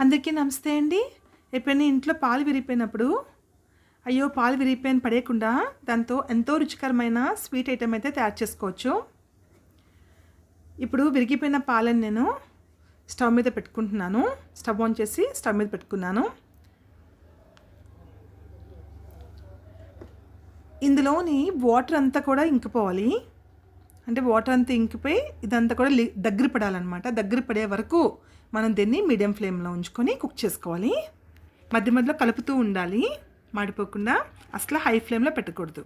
అందరికీ నమస్తే అండి. ఎప్పుడైనా ఇంట్లో పాలు విరిగిపోయినప్పుడు అయ్యో పాలు విరిగిపోయిన పడేయకుండా దాంతో ఎంతో రుచికరమైన స్వీట్ ఐటెం అయితే తయారు చేసుకోవచ్చు. ఇప్పుడు విరిగిపోయిన పాలను నేను స్టవ్ మీద పెట్టుకుంటున్నాను. స్టవ్ ఆన్ చేసి స్టవ్ మీద పెట్టుకున్నాను. ఇందులోని వాటర్ అంతా కూడా ఇంకిపోవాలి. అంటే వాటర్ అంతా ఇంకిపోయి ఇదంతా కూడా దగ్గర పడాలన్నమాట. దగ్గర పడే వరకు మనం దీన్ని మీడియం ఫ్లేమ్లో ఉంచుకొని కుక్ చేసుకోవాలి. మధ్య మధ్యలో కలుపుతూ ఉండాలి. మాడిపోకుండా అసలు హై ఫ్లేమ్లో పెట్టకూడదు.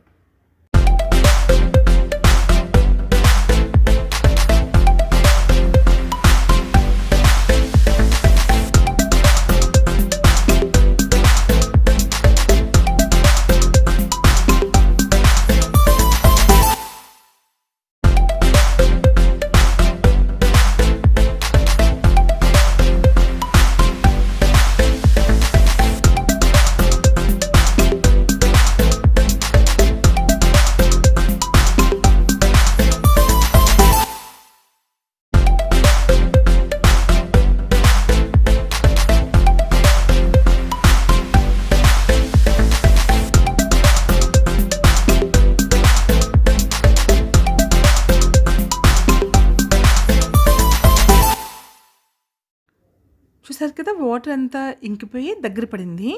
చూసారు కదా వాటర్ అంతా ఇంకిపోయి దగ్గర పడింది.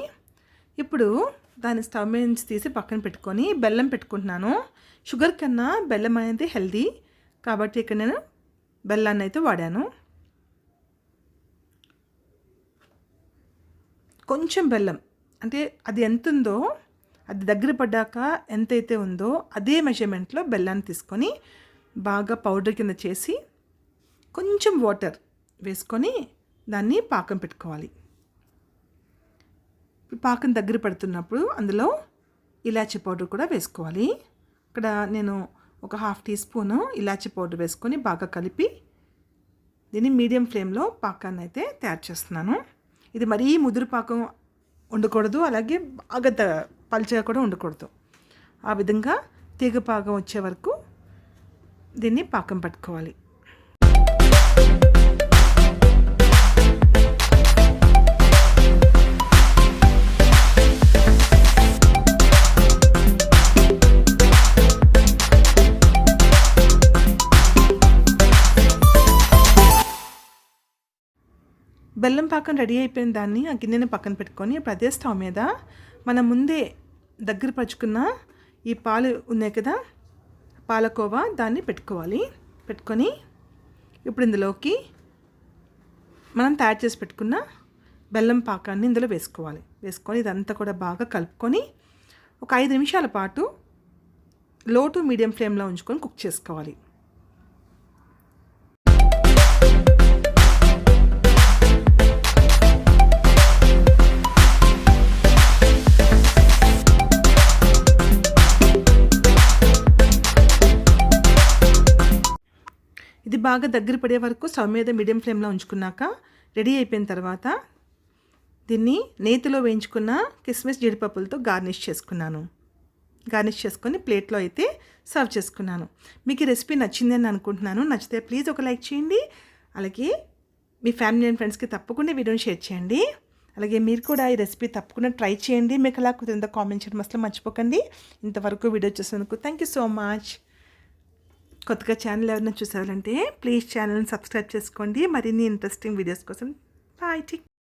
ఇప్పుడు దాన్ని స్టవ్ మీద నుంచి తీసి పక్కన పెట్టుకొని బెల్లం పెట్టుకుంటున్నాను. షుగర్ కన్నా బెల్లం అనేది హెల్దీ. కాబట్టి ఇక్కడ నేను బెల్లాన్ని అయితే వాడాను. కొంచెం బెల్లం అంటే అది ఎంత ఉందో అది దగ్గర పడ్డాక ఎంతైతే ఉందో అదే మెజర్మెంట్లో బెల్లాన్ని తీసుకొని బాగా పౌడర్ కింద చేసి కొంచెం వాటర్ వేసుకొని దాన్ని పాకం పెట్టుకోవాలి. పాకం దగ్గర పడుతున్నప్పుడు అందులో ఇలాచి పౌడర్ కూడా వేసుకోవాలి. ఇక్కడ నేను ఒక హాఫ్ టీ స్పూను ఇలాచి పౌడర్ వేసుకొని బాగా కలిపి దీన్ని మీడియం ఫ్లేమ్లో పాకాన్ని అయితే తయారు చేస్తున్నాను. ఇది మరీ ముదురు పాకం ఉండకూడదు అలాగే బాగా ద- పల్చగా కూడా ఉండకూడదు ఆ విధంగా తీగ పాకం వచ్చే వరకు దీన్ని పాకం పట్టుకోవాలి. బెల్లం పాకం రెడీ అయిపోయిన దాన్ని ఆ గిన్నెని పక్కన పెట్టుకొని ఇప్పుడు అదే స్టవ్ మీద మనం ముందే దగ్గర పరుచుకున్న ఈ పాలు ఉన్నాయి కదా పాలకోవా దాన్ని పెట్టుకోవాలి. పెట్టుకొని ఇప్పుడు ఇందులోకి మనం తయారు చేసి పెట్టుకున్న బెల్లం పాకాన్ని ఇందులో వేసుకోవాలి. వేసుకొని ఇదంతా కూడా బాగా కలుపుకొని ఒక ఐదు నిమిషాల పాటు లో టు మీడియం ఫ్లేమ్లో ఉంచుకొని కుక్ చేసుకోవాలి. ఇది బాగా దగ్గర పడే వరకు స్టవ్ మీద మీడియం ఫ్లేమ్లో ఉంచుకున్నాక రెడీ అయిపోయిన తర్వాత దీన్ని నేతిలో వేయించుకున్న కిస్మిస్ జీడిపప్పులతో గార్నిష్ చేసుకున్నాను. గార్నిష్ చేసుకొని ప్లేట్లో అయితే సర్వ్ చేసుకున్నాను. మీకు ఈ రెసిపీ నచ్చిందని అనుకుంటున్నాను. నచ్చితే ప్లీజ్ ఒక లైక్ చేయండి. అలాగే మీ ఫ్యామిలీ అండ్ ఫ్రెండ్స్కి తప్పకుండా వీడియోని షేర్ చేయండి. అలాగే మీరు కూడా ఈ రెసిపీ తప్పకుండా ట్రై చేయండి. మీకు అలా కుదిరిందో కామెంట్ చేయడం అసలు మర్చిపోకండి. ఇంతవరకు వీడియో చూసినందుకు థ్యాంక్ యూ సో మచ్. కొత్తగా ఛానల్ ఎవరైనా చూసారంటే ప్లీజ్ ఛానల్ని సబ్స్క్రైబ్ చేసుకోండి. మరిన్ని ఇంట్రెస్టింగ్ వీడియోస్ కోసం బాయ్ టిక్